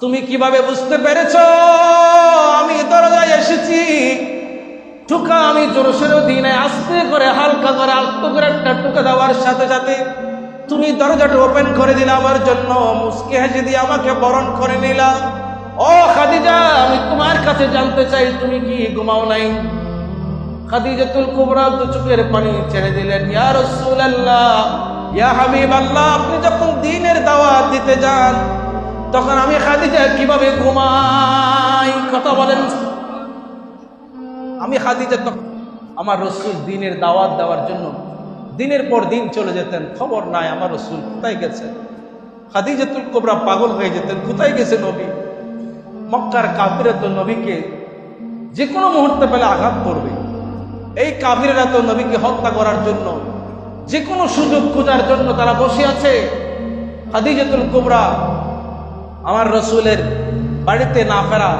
তুমি কীভাবে বুঝতে পেরেছ? আমি দরজায় এসেছি। টুকা আমি জোরসের দিনে আস্তে করে, হালকা করে, আলতো করে একটা টুকা দেওয়ার সাথে সাথে তুমি দরজাটা ওপেন করে দিলে আমার জন্য। মুসকে হেসে দিয়ে আমাকে বরণ করে নিলা। ও খাদিজা, আমি তোমার কাছে জানতে চাই, তুমি কি ঘুমাও নাই? খাদিজাতুল কুবরা দু চোখের পানি ছেড়ে দিলেন। ইয়া রাসূলুল্লাহ, ইয়া হাবিবাল্লাহ, আপনি যখন দ্বীনের দাওয়াত দিতে যান তখন আমি খাদিজা কীভাবে ঘুমাই? কথা বলেন। আমি খাদিজা তখন আমার রসুল দিনের দাওয়াত দেওয়ার জন্য দিনের পর দিন চলে যেতেন। খবর নাই, আমার রসুল কোথায় গেছে? খাদিজাতুল কোবরা পাগল হয়ে যেতেন। কোথায় গেছে নবী? মক্কার কাফিরা তো নবীকে যে কোনো মুহূর্তে পেলে আঘাত করবে। এই কাফিরেরা তো নবীকে হত্যা করার জন্য যে কোনো সুযোগ খোঁজার জন্য তারা বসে আছে। খাদিজাতুল কোবরা আমার রসুলের বাড়িতে না ফেরা,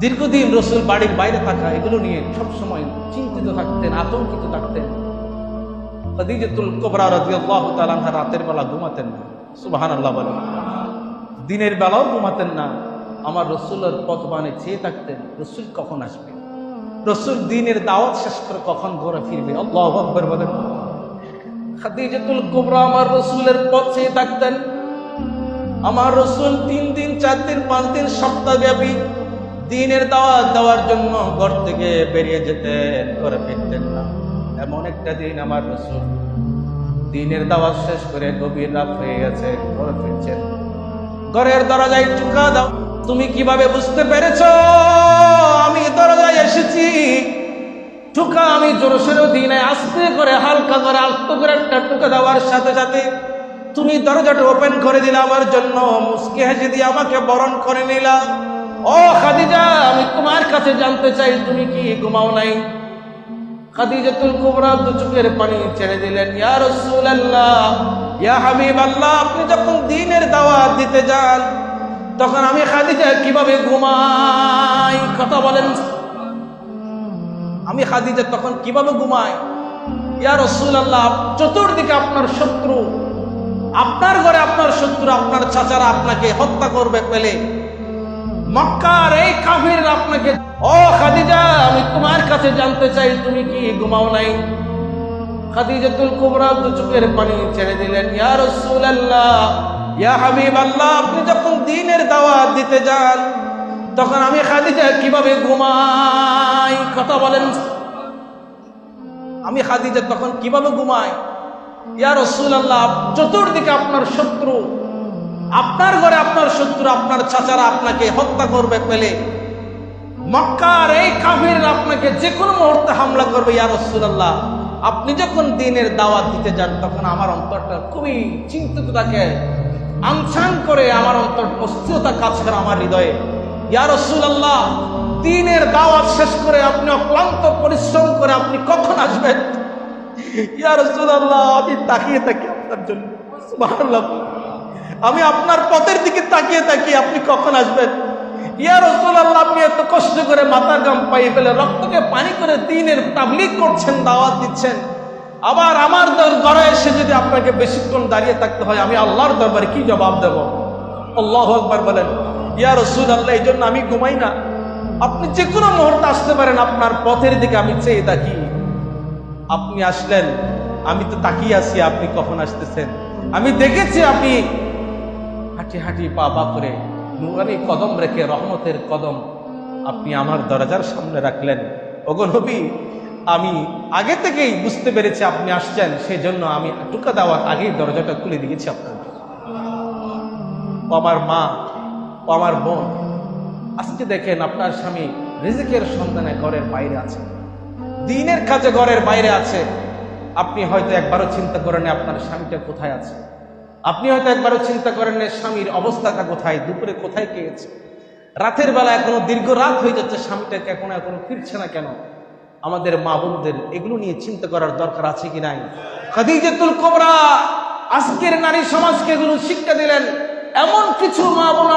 দীর্ঘদিন রসুল বাড়ির বাইরে থাকা, এগুলো নিয়ে সবসময় চিন্তিত থাকতেন, আতঙ্কিত থাকতেন। কোবরা রাতের বেলা ঘুমাতেন না। সুবহানাল্লাহ বলেন। দিনের বেলাও ঘুমাতেন না। আমার রসুলের পথবানে চেয়ে থাকতেন, রসুল কখন আসবে? রসুল দিনের দাওয়াত শেষ করে কখন ঘরে ফিরবে? আল্লাহ আকবর বলেন। খাদিজাতুল কুবরা আমার রসুলের পথ চেয়ে থাকতেন। আমার রসুল তিন দিন, চার দিন, পাঁচ দিন সপ্তাহ ব্যাপী দিনের দাওয়াত দেওয়ার জন্য ঘর থেকে বেরিয়ে যেতেন ঘরে ফিরতেন না। এমন একটা দিন আমার রসুল দিনের দাওয়াত শেষ করে গভীর রাত হয়ে গেছে, ঘরে ফিরছেন। ঘরের দরজায় টুকা দাও, তুমি কীভাবে বুঝতে পেরেছ? আমি দরজায় এসেছি। টুকা আমি জোরসের দিনে আস্তে করে, হালকা করে, আলতো করে একটা টুকা দেওয়ার সাথে সাথে তুমি দরজাটা ওপেন করে দিলে আমার জন্য। মুসকে হেসে দিয়ে আমাকে বরণ করে নিলাম ও খাদিজা, আমি তোমার কাছে জানতে চাই, তুমি কি ঘুমাও নাই? খাদিজাতুল কুবরা দু চোখের পানি ছেড়ে দিলেন। ইয়া রাসূলুল্লাহ, ইয়া হাবিবাল্লাহ, আপনি যখন দ্বীনের দাওয়াত দিতে যান, তখন আমি খাদিজা কীভাবে ঘুমাই? কথা বলেন। আমি খাদিজা তখন কীভাবে ঘুমাই? ইয়া রাসূলুল্লাহ, চতুর্দিকে আপনার শত্রু। আপনার ঘরে আপনার শত্রু আপনার চাচারা আপনাকে হত্যা করবে পেলে। মক্কার এই কাফির আপনাকে, ও খাদিজা, আমি তোমার কাছে জানতে চাই, তুমি কি ঘুমাও নাই? পানি ছেড়ে দিলেন, ইয়া আপনি যখন দাওয়াত দিতে যান, তখন আমি কীভাবে ঘুমাই? কথা বলেন। আমি খাদিজা তখন কীভাবে ঘুমাই? ইয়া চতুর্দিকে আপনার শত্রু। আপনার ঘরে আপনার শত্রু, আপনার চাচারা আপনাকে হত্যা করবে পেলে মক্কার এই কাফির আপনাকে যে কোনো মুহূর্তে হামলা করবে, ইয়া রাসূলুল্লাহ। আপনি যখন দিনের দাওয়াত দিতে যান, তখন আমার অন্তরটা খুবই চিন্তিত থাকে। আনসান করে আমার অন্তর অস্থিরতা কাজ করে আমার হৃদয়ে। ইয়া রাসূলুল্লাহ, দিনের দাওয়াত শেষ করে আপনি অক্লান্ত পরিশ্রম করে আপনি কখন আসবেন? ইয়া রাসূলুল্লাহ আমি তাকিয়ে থাকি আপনার জন্য। আমি আপনার পথের দিকে তাকিয়ে থাকি, আপনি কখন আসবেন? ইয়া রসুল্লাহ আপনি এত কষ্ট করে মাথার গাম পাইয়ে ফেলে রক্তকে পানি করে দিনের তাবলিগ করছেন, দাওয়াত দিচ্ছেন। আবার আমার দর এসে যদি আপনাকে বেশিক্ষণ দাঁড়িয়ে থাকতে হয়, আমি আল্লাহর দরবারে কি জবাব দেব? আল্লাহ একবার বলেন, ইয়া রসুল আল্লাহ এই জন্য আমি ঘুমাই না। আপনি যে কোনো মুহূর্তে আসতে পারেন, আপনার পথের দিকে আমি চেয়ে থাকি। আপনি আসলেন। আমি তো তাকিয়ে আছি, আপনি কখন আসতেছেন? আমি দেখেছি আপনি হাঁটি হাঁটি পা পা করে নুরানি কদম রেখে, রহমতের কদম আপনি আমার দরজার সামনে রাখলেন। নবী, আমি আগে থেকেই বুঝতে পেরেছি আপনি আসছেন সেই জন্য আমি টুকা দেওয়ার আগেই দরজাটা খুলে দিয়েছি আপনার আমার মা আমার বোন, আজকে দেখেন আপনার স্বামী রিজিকের সন্ধানে ঘরের বাইরে আছে। দিনের কাজে ঘরের বাইরে আছে। আপনি হয়তো একবারও চিন্তা করেন আপনার স্বামীটা কোথায় আছে। আপনি হয়তো একবারও চিন্তা করেন স্বামীর অবস্থাটা কোথায়, দুপুরে কোথায় পেয়েছে রাতের বেলা এখনও দীর্ঘ রাত হয়ে যাচ্ছে, স্বামীটাকে এখনও এখনও ফিরছে না কেন? আমাদের মা বোনদের এগুলো নিয়ে চিন্তা করার দরকার আছে কি নাই? খাদিজাতুল কোবরা, আজকের নারী সমাজকে এগুলো শিক্ষা দিলেন। এমন কিছু মা বোন